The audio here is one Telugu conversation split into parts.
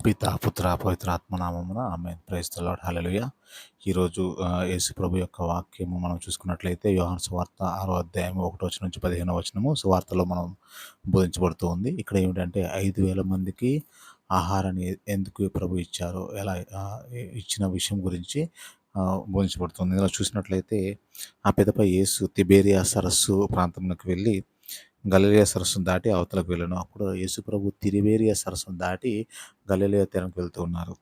పిత పుత్ర పవిత్రాత్మనామమున ఆమె ప్రైస్తలాడ్ హలలుయ ఈరోజు యేసు ప్రభు యొక్క వాక్యము మనం చూసుకున్నట్లయితే యోహాన్ సువార్త ఆరో అధ్యాయం ఒకటో వచ్చిన నుంచి పదిహేనో వచనము సువార్తలో మనం బోధించబడుతూ ఉంది. ఇక్కడ ఏమిటంటే ఐదు వేల మందికి ఆహారాన్ని ఎందుకు ప్రభు ఇచ్చారో ఎలా ఇచ్చిన విషయం గురించి బోధించబడుతుంది ఇలా చూసినట్లయితే ఆ పెదపై యేసు తిబేరియా సరస్సు ప్రాంతంలోకి వెళ్ళి గలిలియా సరస్సును దాటి అవతలకు వెళ్ళను. అప్పుడు యేసుప్రభు తిరివేరియా సరస్సును దాటి గలిలియా తీరానికి వెళ్తూ ఉన్నారు.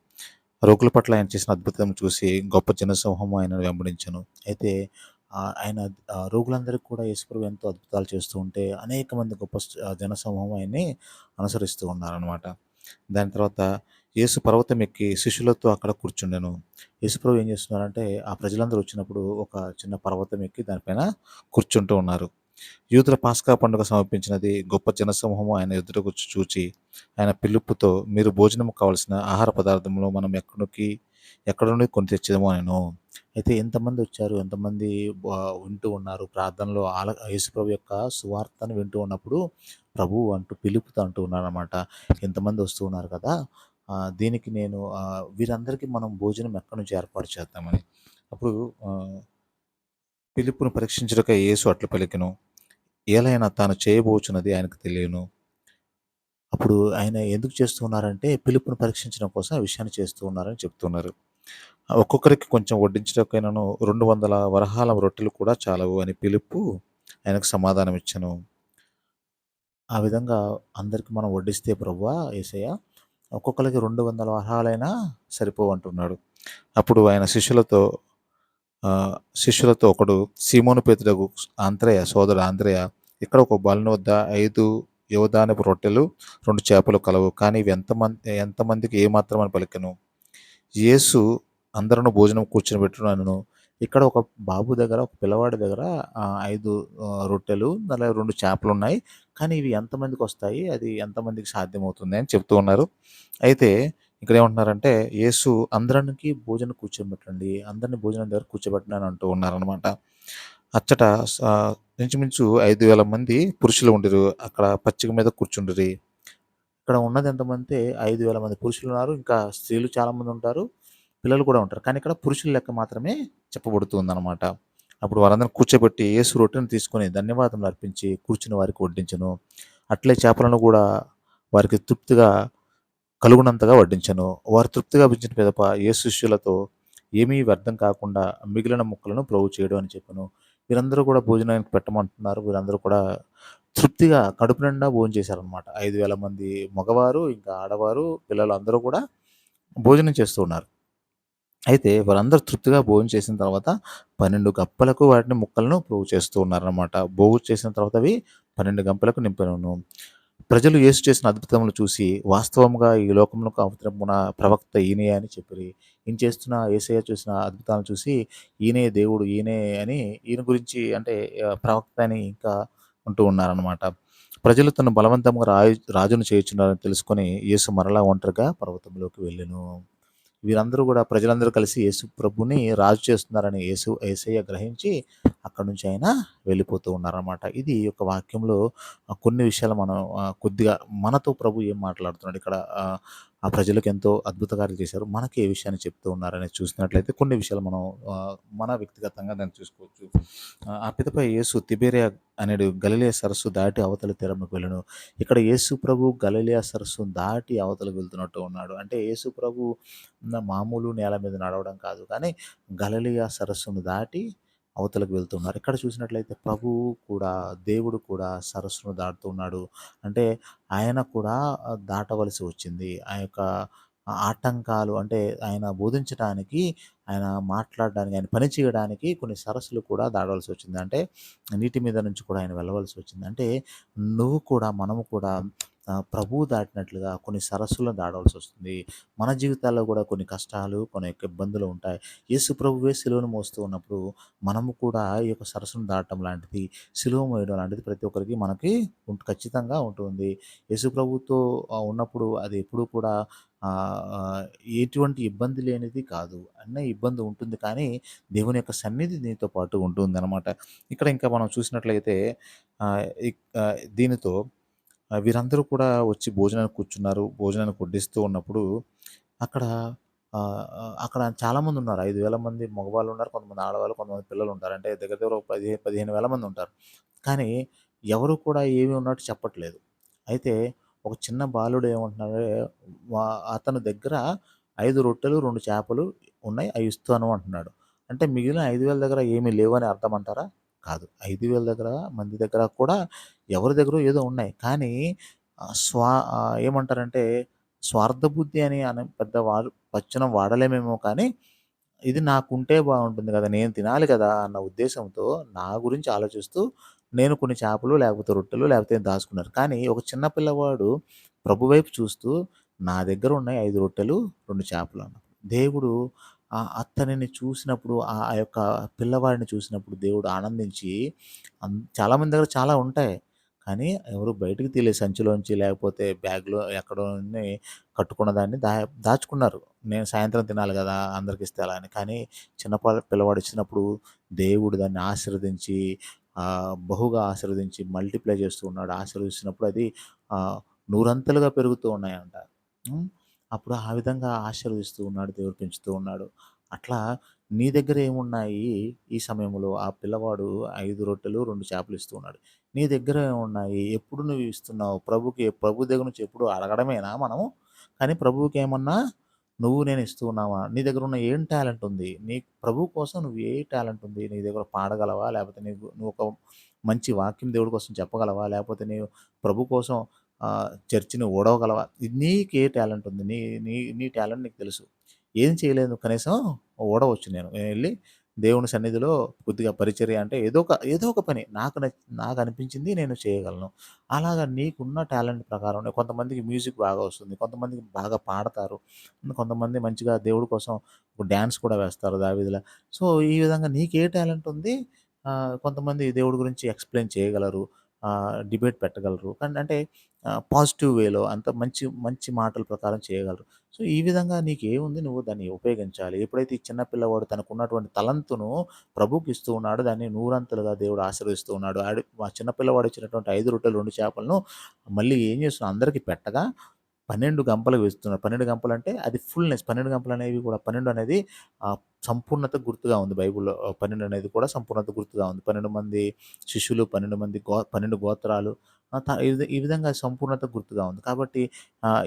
రోగుల పట్ల ఆయన చేసిన అద్భుతం చూసి గొప్ప జనసమూహం ఆయన వెంబడించను. అయితే ఆయన రోగులందరికీ కూడా యేసుప్రభు ఎంతో అద్భుతాలు చేస్తూ ఉంటే అనేక మంది గొప్ప జనసమూహం ఆయన్ని అనుసరిస్తూ ఉన్నారనమాట దాని తర్వాత యేసు పర్వతం ఎక్కి శిష్యులతో అక్కడ కూర్చుండెను. యేసుప్రభు ఏం చేస్తున్నారంటే ఆ ప్రజలందరూ వచ్చినప్పుడు ఒక చిన్న పర్వతం ఎక్కి దానిపైన కూర్చుంటూ ఉన్నారు. యూదుల పాస్కా పండుగ సమర్పించినది గొప్ప జనసమూహము. ఆయన ఎదురుకు చూచి ఆయన పిలుపుతో మీరు భోజనం కావలసిన ఆహార పదార్థములు మనం ఎక్కడికి ఎక్కడ నుండి కొని తెచ్చేదేమో నేను అయితే ఎంతమంది వచ్చారు? ఎంతమంది వింటూ ఉన్నారు? ప్రార్థనలో ఆల యేసుప్రభు యొక్క సువార్తను వింటూ ఉన్నప్పుడు ప్రభు అంటూ పిలుపుతో అంటూ ఉన్నారన్నమాట. ఎంతమంది వస్తూ ఉన్నారు కదా? దీనికి నేను వీరందరికీ మనం భోజనం ఎక్కడి నుంచి ఏర్పాటు చేద్దామని. అప్పుడు పిలుపును పరీక్షించడక యేసు అట్లు పలికెను. ఏలైనా తాను చేయబోచున్నది ఆయనకు తెలియను. అప్పుడు ఆయన ఎందుకు చేస్తూ ఉన్నారంటే పిలుపును పరీక్షించడం కోసం ఆ విషయాన్ని చేస్తూ ఉన్నారని చెప్తున్నారు. ఒక్కొక్కరికి కొంచెం వడ్డించడానికైనాను రెండు వందల వరహాల రొట్టెలు కూడా చాలవు అని పిలుపు ఆయనకు సమాధానం ఇచ్చాను. ఆ విధంగా అందరికి మనం వడ్డిస్తే ప్రవ్వా ఏసయ్య ఒక్కొక్కరికి రెండు వందల వరహాలైనా సరిపోవు అంటున్నాడు. అప్పుడు ఆయన శిష్యులతో శిష్యులతో ఒకడు సీమోను పేతుడకు ఆంధ్రయ సోదరు ఆంధ్రయ ఇక్కడ ఒక బలన వద్ద ఐదు యువదానపు రొట్టెలు రెండు చేపలు కలవు. కానీ ఇవి ఎంతమంది ఎంతమందికి ఏమాత్రం అని పలికను? యేసు అందరూ భోజనం కూర్చొని పెట్టున్నాను ఇక్కడ ఒక బాబు దగ్గర ఒక పిల్లవాడి దగ్గర ఐదు రొట్టెలు అలాగే రెండు చేపలు ఉన్నాయి కానీ ఇవి ఎంతమందికి వస్తాయి? అది ఎంతమందికి సాధ్యమవుతుంది అని చెప్తూ ఉన్నారు. అయితే ఇక్కడ ఏమంటున్నారంటే యేసు అందరికి భోజనం కూర్చోబెట్టండి అందరిని భోజనం దగ్గర కూర్చోబెట్టండి అని అంటూ ఉన్నారనమాట అచ్చట ఇంచుమించు ఐదు వేల మంది పురుషులు ఉండరు అక్కడ పచ్చిక మీద కూర్చుండరు ఇక్కడ ఉన్నది ఎంతమంది? ఐదు వేల మంది పురుషులు ఉన్నారు. ఇంకా స్త్రీలు చాలామంది ఉంటారు. పిల్లలు కూడా ఉంటారు. కానీ ఇక్కడ పురుషుల లెక్క మాత్రమే చెప్పబడుతుంది అనమాట అప్పుడు వారందరిని కూర్చోబెట్టి యేసు రొట్టెను తీసుకొని ధన్యవాదములు అర్పించి కూర్చుని వారికి వడ్డించను. అట్లే చేపలను కూడా వారికి తృప్తిగా కలుగునంతగా వడ్డించను. వారు తృప్తిగా పెంచిన పిదప ఏ శిష్యులతో ఏమీ వ్యర్థం కాకుండా మిగిలిన ముక్కలను ప్రభు చేయడం అని చెప్పాను. వీరందరూ కూడా భోజనానికి పెట్టమంటున్నారు. వీరందరూ కూడా తృప్తిగా కడుపు నిండా భోజనం చేశారనమాట ఐదు వేల మంది మగవారు ఇంకా ఆడవారు పిల్లలు అందరూ కూడా భోజనం చేస్తూ ఉన్నారు. అయితే వారందరూ తృప్తిగా భోజనం చేసిన తర్వాత పన్నెండు గంపలకు వాటిని ముక్కలను పోగు చేస్తూ ఉన్నారనమాట పోగు చేసిన తర్వాత అవి పన్నెండు గంపలకు నింపను. ప్రజలు యేసు చేసిన అద్భుతములు చూసి వాస్తవంగా ఈ లోకములకు అవతరమున ప్రవక్త ఈయనే అని చెప్పి ఈయన చేస్తున్న ఏసయ్య చూసిన అద్భుతాలను చూసి ఈయనే దేవుడు ఈయనే అని ఈయన గురించి అంటే ప్రవక్త అని ఇంకా ఉంటూ ఉన్నారనమాట ప్రజలు తను బలవంతంగా రాజు రాజును చేయుచున్నారని తెలుసుకొని యేసు మరలా ఒంటరిగా పర్వతంలోకి వెళ్ళాను. వీరందరూ కూడా ప్రజలందరూ కలిసి యేసు ప్రభుని రాజు చేస్తున్నారని యేసు ఏసయ్య గ్రహించి అక్కడ నుంచి ఆయన వెళ్ళిపోతూ ఉన్నారన్నమాట. ఇది ఒక వాక్యంలో కొన్ని విషయాలు మనం కొద్దిగా మనతో ప్రభు ఏం మాట్లాడుతున్నాడు ఇక్కడ ఆ, ప్రజలకు ఎంతో అద్భుత కార్యాలు చేశారు. మనకి ఏ విషయాన్ని చెప్తూ ఉన్నారని చూసినట్లయితే కొన్ని విషయాలు మనం మన వ్యక్తిగతంగా దాన్ని చూసుకోవచ్చు. ఆ, యేసు తిబేరియా అనేడు గలిలియా సరస్సు దాటి అవతల తీరంకు వెళ్ళను. ఇక్కడ యేసు ప్రభు గలిలియా సరస్సు దాటి అవతలకు వెళ్తున్నట్టు ఉన్నాడు. అంటే యేసు ప్రభు ఉన్న మామూలు నేల మీద నడవడం కాదు. కానీ గలిలియా సరస్సును దాటి అవతలకు వెళ్తున్నారు. ఇక్కడ చూసినట్లయితే ప్రభు కూడా దేవుడు కూడా సరస్సును దాటుతున్నాడు. అంటే ఆయన కూడా దాటవలసి వచ్చింది. ఆ యొక్క ఆటంకాలు అంటే ఆయన బోధించడానికి ఆయన మాట్లాడడానికి ఆయన పని చేయడానికి కొన్ని సరస్సులు కూడా దాటవలసి వచ్చింది. అంటే నీటి మీద నుంచి కూడా ఆయన వెళ్ళవలసి వచ్చింది. అంటే నువ్వు కూడా మనము కూడా ప్రభువు దాటినట్లుగా కొన్ని సరస్సులను దాటవలసి వస్తుంది. మన జీవితాల్లో కూడా కొన్ని కష్టాలు కొన్ని యొక్క ఇబ్బందులు ఉంటాయి. యేసు ప్రభువే సిలువను మోస్తూ ఉన్నప్పుడు మనము కూడా ఈ యొక్క సరస్సును దాటడం లాంటిది సిలువ మోయడం లాంటిది ప్రతి ఒక్కరికి మనకి ఖచ్చితంగా ఉంటుంది. యేసు ప్రభుతో ఉన్నప్పుడు అది ఎప్పుడూ కూడా ఎటువంటి ఇబ్బంది లేనిది కాదు. అన్న ఇబ్బంది ఉంటుంది కానీ దేవుని యొక్క సన్నిధి దీనితో పాటు ఉంటుంది అనమాట ఇక్కడ ఇంకా మనం చూసినట్లయితే దీనితో వీరందరూ కూడా వచ్చి భోజనానికి కూర్చున్నారు. భోజనానికి వడ్డిస్తూ ఉన్నప్పుడు అక్కడ అక్కడ చాలామంది ఉన్నారు ఐదు వేల మంది మగవాళ్ళు ఉన్నారు కొంతమంది ఆడవాళ్ళు, కొంతమంది పిల్లలు ఉంటారు అంటే దగ్గర దగ్గర పదిహే పదిహేను వేల మంది ఉంటారు కానీ ఎవరు కూడా ఏమి ఉన్నట్టు చెప్పట్లేదు. అయితే ఒక చిన్న బాలుడు ఏమంటున్నాడే అతని దగ్గర ఐదు రొట్టెలు, రెండు చేపలు ఉన్నాయి. అవి ఇస్తాను అంటున్నాడు. అంటే మిగిలిన ఐదు వేల దగ్గర ఏమీ లేవని అర్థం అంటారా? కాదు. ఐదు వేల దగ్గర మంది దగ్గర కూడా ఎవరి దగ్గర ఏదో ఉన్నాయి. కానీ స్వా ఏమంటారంటే స్వార్థ బుద్ధి అని అని పెద్ద వాడు పచ్చనం వాడలేమేమో కానీ, ఇది నాకుంటే బాగుంటుంది కదా నేను తినాలి కదా! అన్న ఉద్దేశంతో నా గురించి ఆలోచిస్తూ నేను కొన్ని చేపలు, లేకపోతే రొట్టెలు, లేకపోతే దాచుకున్నారు. కానీ ఒక చిన్న పిల్లవాడు ప్రభు వైపు చూస్తూ నా దగ్గర ఉన్నాయి ఐదు రొట్టెలు, రెండు చేపలు అన్నాడు. దేవుడు ఆ అతనిని చూసినప్పుడు ఆహ్, ఆ యొక్క పిల్లవాడిని చూసినప్పుడు దేవుడు ఆనందించి అన్ చాలామంది దగ్గర చాలా ఉంటాయి. కానీ ఎవరు బయటకి తీయలేదు సంచిలోంచి లేకపోతే బ్యాగ్‌లో ఎక్కడోని కట్టుకున్న దాన్ని దా దాచుకున్నారు. నేను సాయంత్రం తినాలి గదా! అందరికిస్తే అలా అని. కానీ చిన్న ప పిల్లవాడు ఇచ్చినప్పుడు దేవుడు దాన్ని ఆశీర్వదించి ఆహ్, బహుగా ఆశీర్వదించి మల్టిప్లై చేస్తూ ఉన్నాడు. ఆశీర్వదిస్తున్నప్పుడు అది ఆహ్, నూరంతలుగా పెరుగుతూ ఉన్నాయంట. హ్మ్. అప్పుడు ఆ విధంగా ఆశీర్వదిస్తూ ఉన్నాడు. దేవుడు పెంచుతూ ఉన్నాడు. అట్లా నీ దగ్గర ఏమున్నాయి ఈ సమయంలో? ఆ పిల్లవాడు ఐదు రొట్టెలు, రెండు చేపలు ఇస్తూ ఉన్నాడు. నీ దగ్గర ఏమున్నాయి? ఎప్పుడు నువ్వు ఇస్తున్నావు? ప్రభుకి ప్రభు దగ్గర నుంచి ఎప్పుడు అడగడమేనా మనము? కానీ ప్రభువుకేమన్నా నువ్వు నేను ఇస్తూ ఉన్నావా? నీ దగ్గర ఉన్న ఏం టాలెంట్ ఉంది? నీ ప్రభు కోసం నువ్వు ఏ టాలెంట్ ఉంది? నీ దగ్గర పాడగలవా? లేకపోతే నీకు నువ్వు ఒక మంచి వాక్యం దేవుడి కోసం చెప్పగలవా? లేకపోతే నీవు ప్రభు కోసం చర్చిని ఓడవగలవా నీకే టాలెంట్ ఉంది. నీ నీ నీ టాలెంట్ నీకు తెలుసు. ఏం చేయలేదు కనీసం ఓడవచ్చు నేను. వెళ్ళి దేవుని సన్నిధిలో కొద్దిగా పరిచర్య అంటే ఏదో ఒక ఏదో ఒక పని నాకు నాకు అనిపించింది నేను చేయగలను. అలాగా నీకున్న టాలెంట్ ప్రకారం కొంతమందికి మ్యూజిక్ బాగా వస్తుంది. కొంతమందికి బాగా పాడతారు. కొంతమంది మంచిగా దేవుడి కోసం డ్యాన్స్ కూడా వేస్తారు దావీదులా. సో, ఈ విధంగా నీకు ఏ టాలెంట్ ఉంది. కొంతమంది దేవుడి గురించి ఎక్స్‌ప్లెయిన్ చేయగలరు. డిబేట్ పెట్టగలరు. కానీ అంటే పాజిటివ్ వేలో అంత మంచి మంచి మాటల ప్రకారం చేయగలరు. సో, ఈ విధంగా నీకు ఏముంది నువ్వు దాన్ని ఉపయోగించాలి. ఎప్పుడైతే ఈ చిన్నపిల్లవాడు తనకు ఉన్నటువంటి తలంతును ప్రభుకి ఇస్తూ ఉన్నాడు దాన్ని నూరంతలుగా దేవుడు ఆశీర్వదిస్తూ ఉన్నాడు. ఆడి మా చిన్నపిల్లవాడు ఇచ్చినటువంటి ఐదు రొట్టెలు, రెండు చేపలను మళ్ళీ ఏం చేస్తున్నావు అందరికి పెట్టగా 12 గంపలు వేస్తున్నారు పన్నెండు గంపలు అంటే అది ఫుల్‌నెస్ పన్నెండు గంపలు అనేవి కూడా 12 అనేది సంపూర్ణత గుర్తుగా ఉంది బైబిల్‌లో. పన్నెండు అనేది కూడా సంపూర్ణత గుర్తుగా ఉంది. 12 మంది శిష్యులు, 12 మంది గో 12 గోత్రాలు ఈ ఈ విధంగా సంపూర్ణత గుర్తుగా ఉంది. కాబట్టి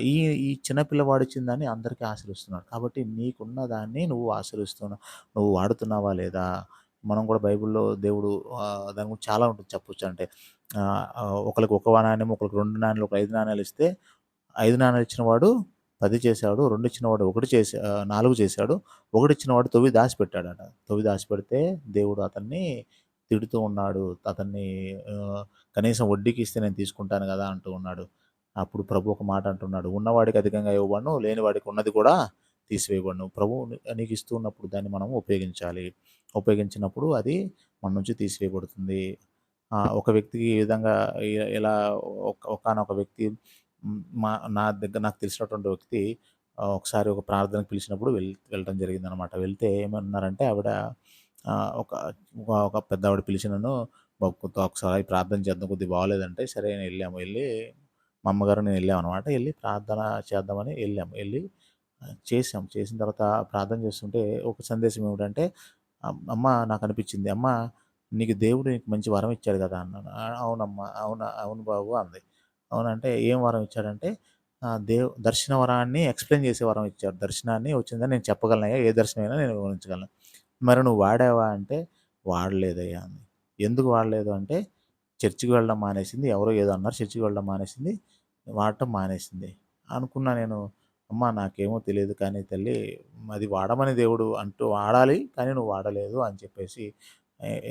ఈ ఈ చిన్నపిల్లవాడు ఇచ్చిందని దాన్ని అందరికీ ఆశ్రయిస్తున్నాడు కాబట్టి నీకున్న దాన్ని నువ్వు ఆశ్రయిస్తున్నావు నువ్వు వాడుతున్నావా లేదా? మనం కూడా బైబిల్‌లో దేవుడు దాని గురించి చాలా ఉంటుంది చెప్పొచ్చు. అంటే ఒకరికి ఒకళ్ళకి ఒక నాణెం, ఒకళ్ళకి 2 నాణేలు, ఒకళ్ళకి 5 నాణేలు ఇస్తే ఐదు నాణాలు ఇచ్చినవాడు పది చేశాడు. రెండు ఇచ్చినవాడు 1 చేసా ఆహ్, 4 చేశాడు. ఒకటి ఇచ్చినవాడు 9 దాచిపెట్టాడట 9 దాచిపెడితే దేవుడు అతన్ని తిడుతూ ఉన్నాడు. అతన్ని కనీసం వడ్డీకి ఇస్తే నేను తీసుకుంటాను కదా అంటూ ఉన్నాడు. అప్పుడు ప్రభు ఒక మాట అంటున్నాడు. ఉన్నవాడికి అధికంగా ఇవ్వబడును. లేనివాడికి ఉన్నది కూడా తీసివేయబడును. ప్రభువు నీకు ఇస్తూ ఉన్నప్పుడు దాన్ని మనం ఉపయోగించాలి. ఉపయోగించినప్పుడు అది మన నుంచి తీసివేయబడుతుంది. ఒక వ్యక్తికి ఈ విధంగా ఇలా ఒక ఒకానొక వ్యక్తి మా నా దగ్గర నాకు తెలిసినటువంటి వ్యక్తి ఒకసారి ఒక ప్రార్థనకు పిలిచినప్పుడు వెళ్ జరిగింది అనమాట వెళ్తే ఏమన్నారంటే ఆవిడ ఒక ఒక పెద్ద ఆవిడ పిలిచినను ఒకసారి ప్రార్థన చేద్దాం కొద్దిగా బాగోలేదంటే సరే నేను వెళ్ళాము వెళ్ళి మా అమ్మగారు నేను వెళ్ళాము అనమాట వెళ్ళి ప్రార్థన చేద్దామని వెళ్ళాము వెళ్ళి చేసాం. చేసిన తర్వాత ప్రార్థన చేస్తుంటే ఒక సందేశం ఏమిటంటే అమ్మ నాకు అనిపించింది అమ్మ నీకు దేవుడు నీకు మంచి వరం ఇచ్చాడు కదా అన్నాను. అవునమ్మా. అవునా అవును బాబు అంది. అవునంటే ఏం వరం ఇచ్చాడంటే దేవ్ దర్శన వరాన్ని ఎక్స్‌ప్లెయిన్ చేసే వరం ఇచ్చాడు. దర్శనాన్ని వచ్చిందని నేను చెప్పగలనయ్యా. ఏ దర్శనమైనా నేను వివరించగలను. మరి నువ్వు వాడావా అంటే వాడలేదయ్యా అని ఎందుకు వాడలేదు అంటే చర్చికి వెళ్ళడం మానేసింది. ఎవరో ఏదో అన్నారు చర్చికి వెళ్ళడం మానేసింది. వాడటం మానేసింది. అనుకున్నా నేను అమ్మ నాకేమో తెలియదు కానీ తల్లి అది వాడమని దేవుడు అంటూ వాడాలి కానీ నువ్వు వాడలేదు అని చెప్పేసి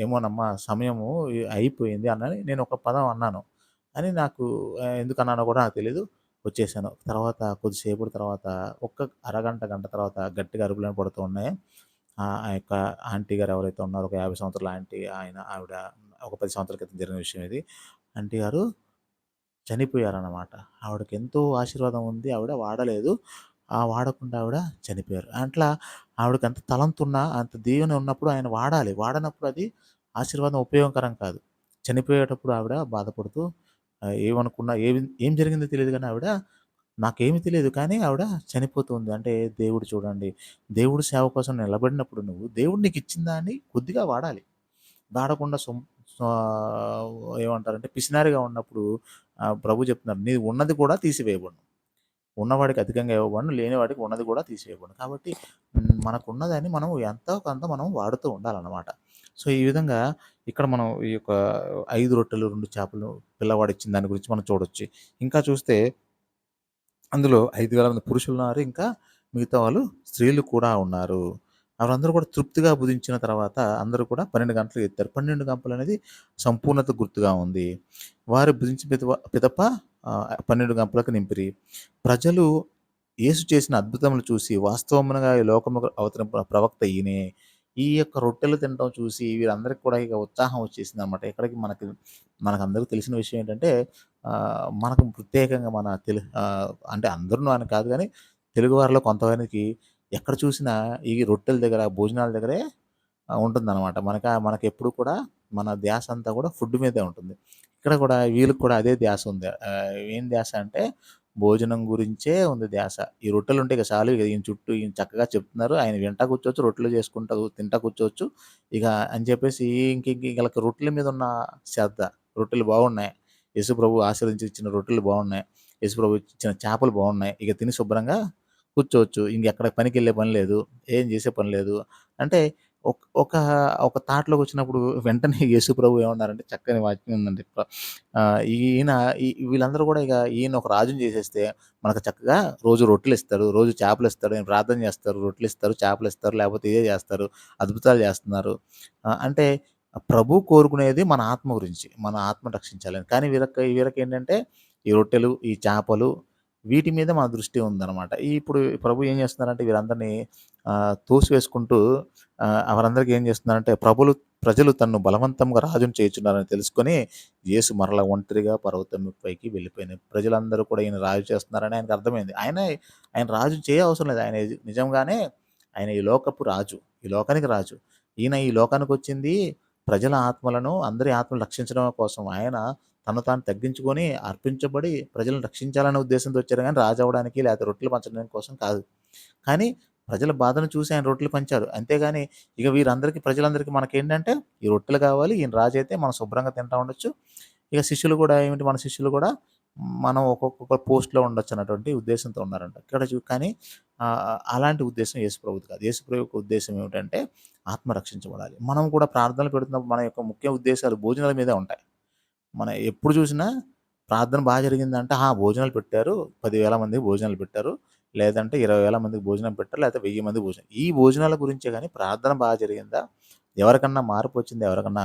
ఏమోనమ్మా సమయము అయిపోయింది అన్నని నేను ఒక పదం అన్నాను. అని నాకు ఎందుకు ఎందుకన్నానో కూడా నాకు తెలియదు వచ్చేసాను. తర్వాత కొద్దిసేపు తర్వాత ఒక్క అరగంట, గంట తర్వాత గట్టిగా అరుపులు పడుతూ ఉన్నాయి. ఆ యొక్క ఆంటీ గారు ఎవరైతే ఉన్నారో ఒక 50 సంవత్సరాల ఆంటీ ఆయన ఆవిడ ఒక పది సంవత్సరాల క్రితం జరిగిన విషయం ఇది. ఆంటీ గారు చనిపోయారన్నమాట. ఆవిడకి ఎంతో ఆశీర్వాదం ఉంది. ఆవిడ వాడలేదు. ఆ వాడకుండా ఆవిడ చనిపోయారు. అట్లా ఆవిడకంత తలంతున్నా, అంత దీవెన ఉన్నప్పుడు ఆయన వాడాలి. వాడనప్పుడు అది ఆశీర్వాదం ఉపయోగకరం కాదు. చనిపోయేటప్పుడు ఆవిడ బాధపడుతూ ఆహ్, ఏమనుకున్నా ఏమి ఏం జరిగిందో తెలీదు గానీ ఆవిడ నాకేమి తెలీదు కానీ ఆవిడ చనిపోతుంది. అంటే దేవుడు చూడండి, దేవుడు సేవ కోసం నిలబడినప్పుడు నువ్వు దేవుడు నీకిచ్చిన దాన్ని కొద్దిగా వాడాలి. వాడకుండా సొం ఆహ్, ఏమంటారంటే పిసినారిగా ఉన్నప్పుడు ఆహ్, ప్రభు చెప్తున్నారు. నీది ఉన్నది కూడా తీసివేయబడును. ఉన్నవాడికి అధికంగా ఇవ్వబడును. లేనివాడికి ఉన్నది కూడా తీసివేయబడును. కాబట్టి మనకున్నదాన్ని మనం ఎంతో కొంత మనం వాడుతూ ఉండాలన్నమాట. సో, ఈ విధంగా ఇక్కడ మనం ఈ యొక్క ఐదు రొట్టెలు, రెండు చేపలు పిల్లవాడు ఇచ్చిన దాని గురించి మనం చూడొచ్చు. ఇంకా చూస్తే అందులో ఐదు వేల మంది పురుషులు ఉన్నారు ఇంకా మిగతా వాళ్ళు స్త్రీలు కూడా ఉన్నారు. వారందరూ కూడా తృప్తిగా భుజించిన తర్వాత అందరూ కూడా పన్నెండు గంటలు ఎత్తారు. పన్నెండు గంపలు అనేది సంపూర్ణత గుర్తుగా ఉంది. వారు భుజించిన పిదప పిదప పన్నెండు గంపలకు నింపిరి. ప్రజలు యేసు చేసిన అద్భుతములు చూసి వాస్తవమునగా ఈ లోకముకు అవతరించిన ప్రవక్త ఈయనే. ఈ యొక్క రొట్టెలు తినడం చూసి వీరందరికీ కూడా ఇక ఉత్సాహం వచ్చేసింది అనమాట ఇక్కడికి మనకి మనకందరికి తెలిసిన విషయం ఏంటంటే మనకు ప్రత్యేకంగా మన తెలు అంటే అందరూ అని కాదు కానీ తెలుగువారిలో కొంతమందికి ఎక్కడ చూసినా ఈ రొట్టెల దగ్గర, భోజనాల దగ్గరే ఉంటుందన్నమాట మనకి మనకి ఎప్పుడు కూడా మన ధ్యాస అంతా కూడా ఫుడ్ మీదే ఉంటుంది. ఇక్కడ కూడా వీళ్ళకి కూడా అదే ధ్యాస ఉంది. ఏం ధ్యాస అంటే భోజనం గురించే ఉంది ధ్యాస. ఈ రొట్టెలు ఉంటాయి ఇక చాలు ఇక ఈయన చుట్టూ ఈయన చక్కగా చెప్తున్నారు. ఆయన వింటా కూర్చోవచ్చు, రొట్టెలు చేసుకుంటా తింటా కూర్చోవచ్చు. ఇక అని చెప్పేసి ఇంక ఇంక ఈళ్ళకి రొట్టెల మీద ఉన్న శ్రద్ధ. రొట్టెలు బాగున్నాయి. యేసుప్రభు ఆశీర్వదించి ఇచ్చిన రొట్టెలు బాగున్నాయి. యేసుప్రభు ఇచ్చిన చేపలు బాగున్నాయి. ఇక తిని శుభ్రంగా కూర్చోవచ్చు. ఇంకెక్కడ పనికెళ్ళే పని లేదు. ఏం చేసే పని లేదు. అంటే ఒక్ ఒక ఒక థాట్‌లోకొచ్చినప్పుడు వెంటనే యేసుప్రభు ఏమన్నారంటే చక్కని వాక్యం ఉందండి. ఈయన ఈ వీళ్ళందరూ కూడా ఇక ఈయన ఒక రాజుని చేసేస్తే మనకు చక్కగా రోజు రొట్టెలు ఇస్తారు రోజు చేపలు ఈయన ప్రార్థన చేస్తారు, రొట్టెలు ఇస్తారు చేపలు ఇస్తారు లేకపోతే ఇదే చేస్తారు. అద్భుతాలు చేస్తున్నారు. అంటే ప్రభు కోరుకునేది మన ఆత్మ గురించి. మన ఆత్మ రక్షించాలని. కానీ వీరక వీరకి ఏంటంటే ఈ రొట్టెలు, ఈ చేపలు వీటి మీద మన దృష్టి ఉందనమాట. ఇప్పుడు ప్రభు ఏం చేస్తున్నారంటే వీరందరినీ తోసివేసుకుంటూ వారందరికీ ఏం చేస్తున్నారంటే ప్రభులు ప్రజలు తన్ను బలవంతంగా రాజును చేయుచున్నారని తెలుసుకొని యేసు మరలా ఒంటరిగా పర్వతం పైకి వెళ్ళిపోయినాయి ప్రజలందరూ కూడా ఈయన రాజు చేస్తున్నారని ఆయనకు అర్థమైంది. ఆయన ఆయన రాజు చేయవసరం లేదు. ఆయన నిజంగానే ఆయన ఈ లోకపు రాజు. ఈ లోకానికి రాజు. ఈయన ఈ లోకానికి వచ్చింది ప్రజల ఆత్మలను, అందరి ఆత్మలు రక్షించడం కోసం. ఆయన తను తాను తగ్గించుకొని, అర్పించబడి ప్రజలను రక్షించాలనే ఉద్దేశంతో వచ్చారు కానీ రాజు అవ్వడానికి లేకపోతే రొట్టెలు పంచడం కోసం కాదు. కానీ ప్రజల బాధను చూసి ఆయన రొట్టెలు పంచారు. అంతేగాని ఇక వీరందరికీ ప్రజలందరికీ మనకేంటంటే ఈ రొట్టెలు కావాలి. ఈయన రాజైతే మనం శుభ్రంగా తింటా ఉండొచ్చు. ఇక శిష్యులు కూడా ఏమిటి మన శిష్యులు కూడా మనం ఒక్కొక్క పోస్ట్‌లో ఉండొచ్చు అన్నటువంటి ఉద్దేశంతో ఉన్నారంట. ఇక్కడ చూ కానీ అలాంటి ఉద్దేశం యేసుప్రభుది కాదు. యేసుప్రభు యొక్క ఉద్దేశం ఏమిటంటే ఆత్మ రక్షించబడాలి. మనం కూడా ప్రార్థనలు పెడుతున్నప్పుడు మన యొక్క ముఖ్య ఉద్దేశాలు భోజనాల మీదే ఉంటాయి. మన ఎప్పుడు చూసినా ప్రార్థన బాగా జరిగిందంటే, ఆ! భోజనాలు పెట్టారు. పదివేల మందికి భోజనాలు పెట్టారు. లేదంటే ఇరవై వేల మందికి భోజనం పెట్టారు. లేకపోతే వెయ్యి మంది భోజనం. ఈ భోజనాల గురించే కానీ ప్రార్థన బాగా జరిగిందా? ఎవరికన్నా మార్పు వచ్చిందా ఎవరికన్నా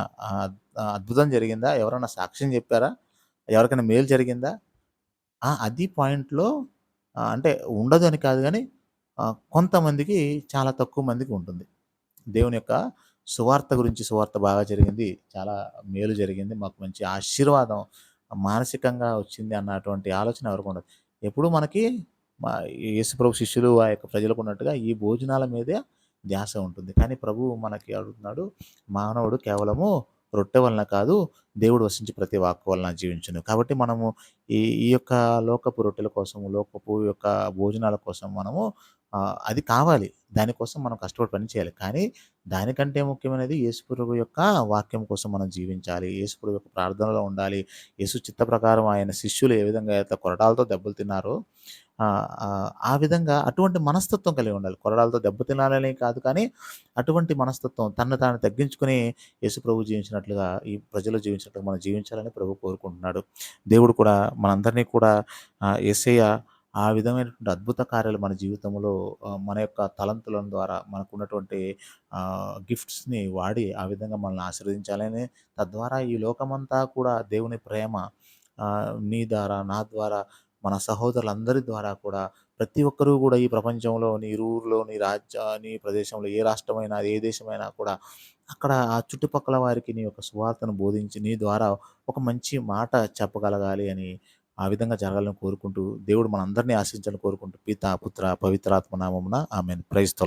అద్భుతం జరిగిందా? ఎవరన్నా సాక్ష్యం చెప్పారా? ఎవరికైనా మేలు జరిగిందా? అది పాయింట్‌లో అంటే ఉండదు అని కాదు కానీ కొంతమందికి చాలా తక్కువ మందికి ఉంటుంది. దేవుని యొక్క సువార్త గురించి సువార్త బాగా జరిగింది. చాలా మేలు జరిగింది. మాకు మంచి ఆశీర్వాదం మానసికంగా వచ్చింది అన్నటువంటి ఆలోచన ఎవరికుండదు. ఎప్పుడు మనకి మా యేసుప్రభు శిష్యులు ఆ యొక్క ప్రజలకు ఉన్నట్టుగా ఈ భోజనాల మీదే ధ్యాస ఉంటుంది. కానీ ప్రభువు మనకి అడుగుతున్నాడు, మానవుడు కేవలము రొట్టె వలన కాదు, దేవుడు వసించి ప్రతి వాక్కు వలన జీవించును. కాబట్టి మనము ఈ ఈ యొక్క లోకపు రొట్టెల కోసం లోకపు యొక్క భోజనాల కోసం మనము అది కావాలి. దానికోసం మనం కష్టపడి పని చేయాలి. కానీ దానికంటే ముఖ్యమైనది యేసుప్రభు యొక్క వాక్యం కోసం మనం జీవించాలి. యేసుప్రభు యొక్క ప్రార్థనలో ఉండాలి. యేసు చిత్త ప్రకారం ఆయన శిష్యులు ఏ విధంగా అయితే కొరడాలతో దెబ్బలు తిన్నారో ఆ విధంగా అటువంటి మనస్తత్వం కలిగి ఉండాలి. కొరడాలతో దెబ్బ తినాలని కాదు కానీ అటువంటి మనస్తత్వం తన తాను తగ్గించుకుని యేసుప్రభు జీవించినట్లుగా ఈ ప్రజలు జీవించడం మనం జీవించాలని ప్రభు కోరుకుంటున్నాడు. దేవుడు కూడా మనందరినీ కూడా ఏసయ్య ఆ విధమైనటువంటి అద్భుత కార్యాలు మన జీవితంలో మన యొక్క తలంతుల ద్వారా మనకున్నటువంటి గిఫ్ట్స్‌ని వాడి ఆ విధంగా మనల్ని ఆశీర్వదించాలని, తద్వారా ఈ లోకమంతా కూడా దేవుని ప్రేమ నీ ద్వారా, నా ద్వారా, మన సహోదరులందరి ద్వారా కూడా ప్రతి ఒక్కరూ కూడా ఈ ప్రపంచంలో నీ ఊర్లో, నీ రాజ్య నీ ప్రదేశంలో ఏ రాష్ట్రమైనా, ఏ దేశమైనా కూడా అక్కడ ఆ చుట్టుపక్కల వారికి నీ యొక్క సువార్తను బోధించి నీ ద్వారా ఒక మంచి మాట చెప్పగలగాలి అని ఆ విధంగా జరగాలని కోరుకుంటూ, దేవుడు మనందరినీ ఆశించాలని కోరుకుంటూ పిత, పుత్ర, పవిత్రాత్మ నామమున ఆమె ప్రైజ్ ద